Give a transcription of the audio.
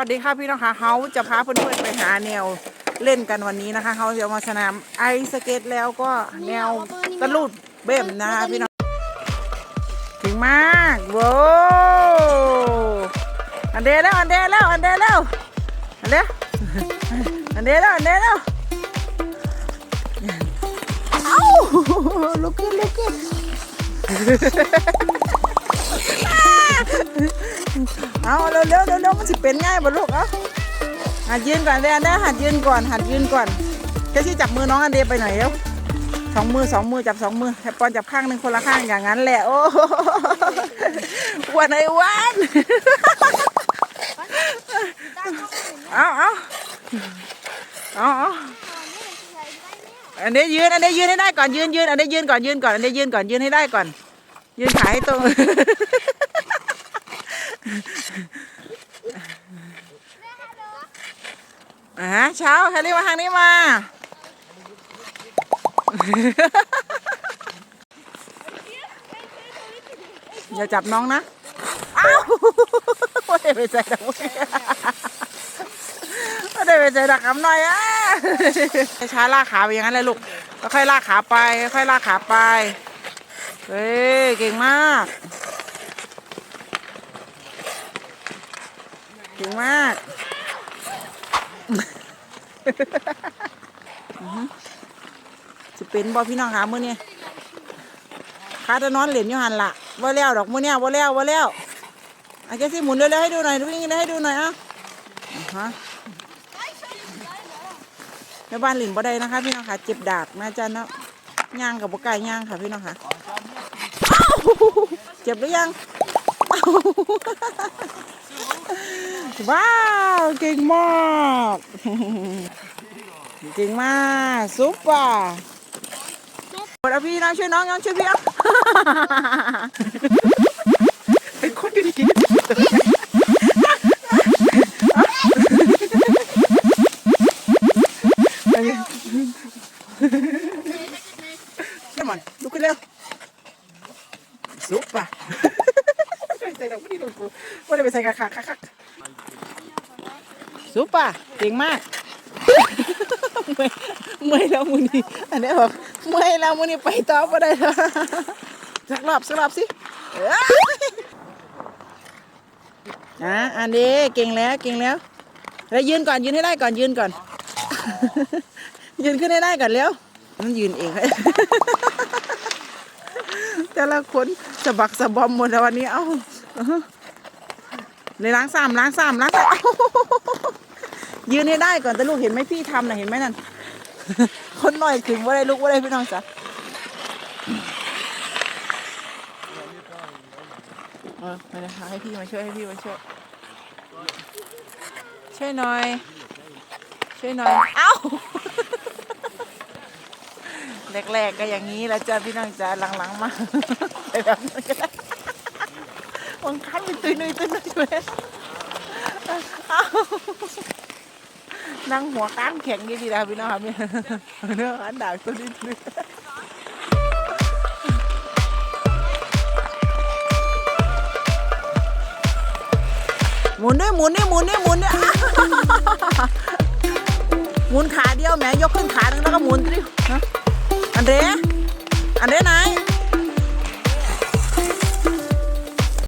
วัสดีค่ะพี่น้องคะเขาจะพาเพื่อนๆไปหาแนวเล่นกันวันนี้นะคะเขาจะมาสนามไอสเก็ตแล้วก็แนวตะลุดเบ่มนะคะพี่น้องถึงมากโว้อันเดแล้วอันเดแล้วอันเดแล้วอันเดอันเดแล้วอันเดแล้วเอ้าลุกขึ้นลุกขึ้น ร็วเร็วเร็วเร็วมันสิเป็นง่ายบ่ลูกเอาหัดยืนก่อนเดนเด้หัดยืนก่อนหัดยืนก่อนแค่ที่จับมือน้องอันเดไปหน่อยเร็วสองมือสองมือจับสองมือแฮปปอนจับข้างหนึ่งคนละข้างอย่างนั้นแหละโอ้อ้วันไอ้อ้วันเอาเอาเอาเอาอันนี้ยืนอันนี้ยืนให้ได้ก่อนยืนยืนอันนี้ยืนก่อนยืนก่อนอันนี้ยืนก่อนยืนให้ได้ก่อน ยืนขาให้ตรง อ่าเช้าแฮร์รี่มาทางนี้มา อย่าจับน้องนะ อ้าวไม่ได้ไปใส่ดักมือไม่ได้ไปใส่ดักคำหน่อยอะช้าลากขาไปอย่างนั้นเลยลูกค่อยลากขาไป ค่อยลากขาไป เฮ้ย เก่งมาก เก่งมากสิเป็นบ่พี่น้องคะมื้อนี้ข้าจะนอนเหรียญยูหันละว่าแล้วดอกมื้อเนี้ยว่าแล้วว่าแล้วอาเกซี่หมุนเร็วๆให้ดูหน่อยดูนี่ให้ดูหน่อยอะฮะแม่บ้านหลินบ่ได้นะคะพี่น้องค่ะเจ็บดากนะจ๊ะเนาะย่างกับบ่ไก่ย่างค่ะพี่น้องค่ะเจ็บหรือยัง ว้าว เก่งมากเก่งมากซุปเปอร์กดเอาพี่น้องช่วยน้องน้องช่วยพี่เอาเป็นคนดีๆมันลุกขึ้นเร็วซุปเปอร์ใส่ดอกพี่ลูกกูว่าจะไปใส่กระคักคัก ซุปปอร์เก่งมากเมื่อยเมื่อยแล้วมูนี่อันนี้บอกเมื่อยแล้วมูนี่ไปต่อไ่ได้แล้วสักรอบสักรอบสิอะอันนี้เก่งแล้วเก่งแล้วแล้วยืนก่อนยืนให้ได้ก่อนยืนก่อน ยืนขึ้นให้ได้ก่อนเร็วมันยืนเองแต่ละคนสะบักสะบอมหมดแล้ววันนี้เอ้า เลยล้างสามล้างสามล้างสามยืนให้ได้ก่อนแต่ลูกเห็นไหมพี่ทำน่ะเห็นไหมนั่นคนหน่อยถึงว่าได้ลูกว่าได้พี่น้องจ้ะเออมาเลยค่ะให้พี่มาช่วยให้พี่มาช่วยช่วยหน่อย ช่วยหน่อย เอ้าแรกๆก็อย่างนี้แล้วจ้ะพี่น้องจ้ะหลังๆมาไปแบบนั้นก็ได้ วังคันตุยนุยตุยนุยเลยเอ้านั่งหัวก้างแข็งดีดีนะพี่น้องครับเนี่ยเนื้ออันดาบตัวนี้เลยหมุนด้วยหมุนด้วยหมุนด้วยหมุนด้วยหมุนขาเดียวแหมยกขึ้นขาหนึ่งแล้วก็หมุนดิอันเดอันเดไหน